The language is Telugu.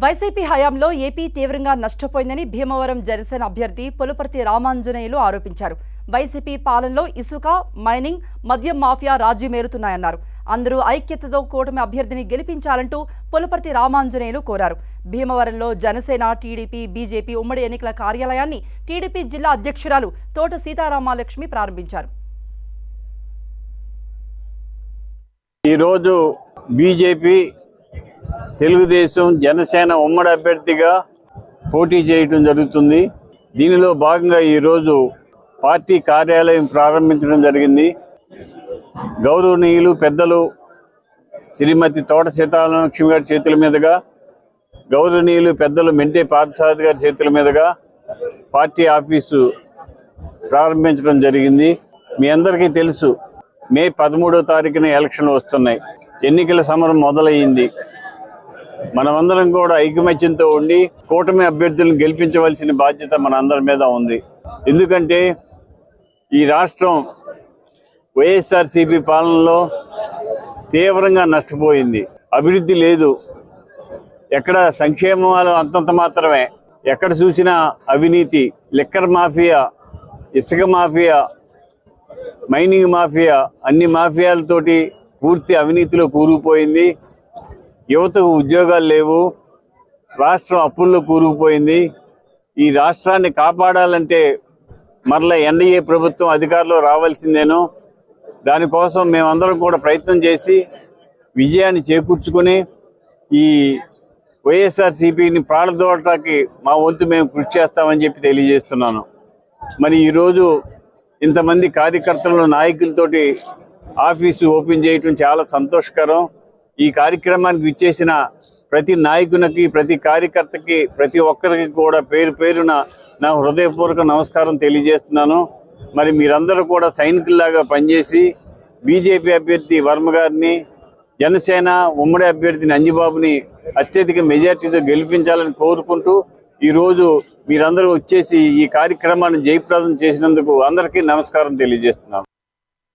వైసీపీ హయాంలో ఏపీ తీవ్రంగా నష్టపోయిందని భీమవరం జనసేన అభ్యర్థి పులపర్తి రామాంజనేయులు ఆరోపించారు. వైసీపీ పాలనలో ఇసుక మైనింగ్ మద్యం మాఫియా రాజ్యమేరుతున్నాయన్నారు అందరూ ఐక్యతతో కూటమి అభ్యర్థిని గెలిపించాలంటూ పులపర్తి రామాంజనేయులు కోరారు. భీమవరంలో జనసేన టీడీపీ బీజేపీ ఉమ్మడి ఎన్నికల కార్యాలయాన్ని టీడీపీ జిల్లా అధ్యక్షురాలు తోట సీతారామాలక్ష్మి ప్రారంభించారు. ఈరోజు బీజేపీ తెలుగుదేశం జనసేన ఉమ్మడి అభ్యర్థిగా పోటీ చేయటం జరుగుతుంది. దీనిలో భాగంగా ఈరోజు పార్టీ కార్యాలయం ప్రారంభించడం జరిగింది. గౌరవనీయులు పెద్దలు శ్రీమతి తోట సీతారామలక్ష్మి గారి చేతుల మీదుగా గౌరవనీయులు పెద్దలు మెంటే పార్థసారథి గారి చేతుల మీదుగా పార్టీ ఆఫీసు ప్రారంభించడం జరిగింది. మీ అందరికీ తెలుసు మే పదమూడో తారీఖున ఎలక్షన్లు వస్తున్నాయి. ఎన్నికల సమరం మొదలయ్యింది. మనమందరం కూడా ఐకమత్యంతో ఉండి కూటమి అభ్యర్థులను గెలిపించవలసిన బాధ్యత మన అందరి మీద ఉంది. ఎందుకంటే ఈ రాష్ట్రం వైఎస్ఆర్సీపీ పాలనలో తీవ్రంగా నష్టపోయింది. అభివృద్ధి లేదు. ఎక్కడ సంక్షేమాలు అంతంత మాత్రమే. ఎక్కడ చూసినా అవినీతి లిక్కర్ మాఫియా ఇసుక మాఫియా మైనింగ్ మాఫియా అన్ని మాఫియాలతోటి పూర్తి అవినీతిలో కూరుకుపోయింది. యువతకు ఉద్యోగాలు లేవు. రాష్ట్రం అప్పుల్లో కూరుకుపోయింది. ఈ రాష్ట్రాన్ని కాపాడాలంటే మరలా ఎన్డీఏ ప్రభుత్వం అధికారంలో రావాల్సిందేను. దానికోసం మేమందరం కూడా ప్రయత్నం చేసి విజయాన్ని చేకూర్చుకుని ఈ వైఎస్ఆర్సీపీని ప్రాణదోడటానికి మా వంతు మేము కృషి చేస్తామని చెప్పి తెలియజేస్తున్నాను. మరి ఈరోజు ఇంతమంది కార్యకర్తలను నాయకులతోటి ఆఫీసు ఓపెన్ చేయటం చాలా సంతోషకరం. ఈ కార్యక్రమానికి ఇచ్చేసిన ప్రతి నాయకునికి ప్రతి కార్యకర్తకి ప్రతి ఒక్కరికి కూడా పేరు పేరున నా హృదయపూర్వక నమస్కారం తెలియజేస్తున్నాను. మరి మీరందరూ కూడా సైనికుల్లాగా పనిచేసి బీజేపీ అభ్యర్థి వర్మ గారిని జనసేన ఉమ్మడి అభ్యర్థిని అంజిబాబుని అత్యధిక మెజార్టీతో గెలిపించాలని కోరుకుంటూ ఈరోజు మీరందరూ వచ్చేసి ఈ కార్యక్రమాన్ని జయప్రదం చేసినందుకు అందరికీ నమస్కారం తెలియజేస్తున్నాను.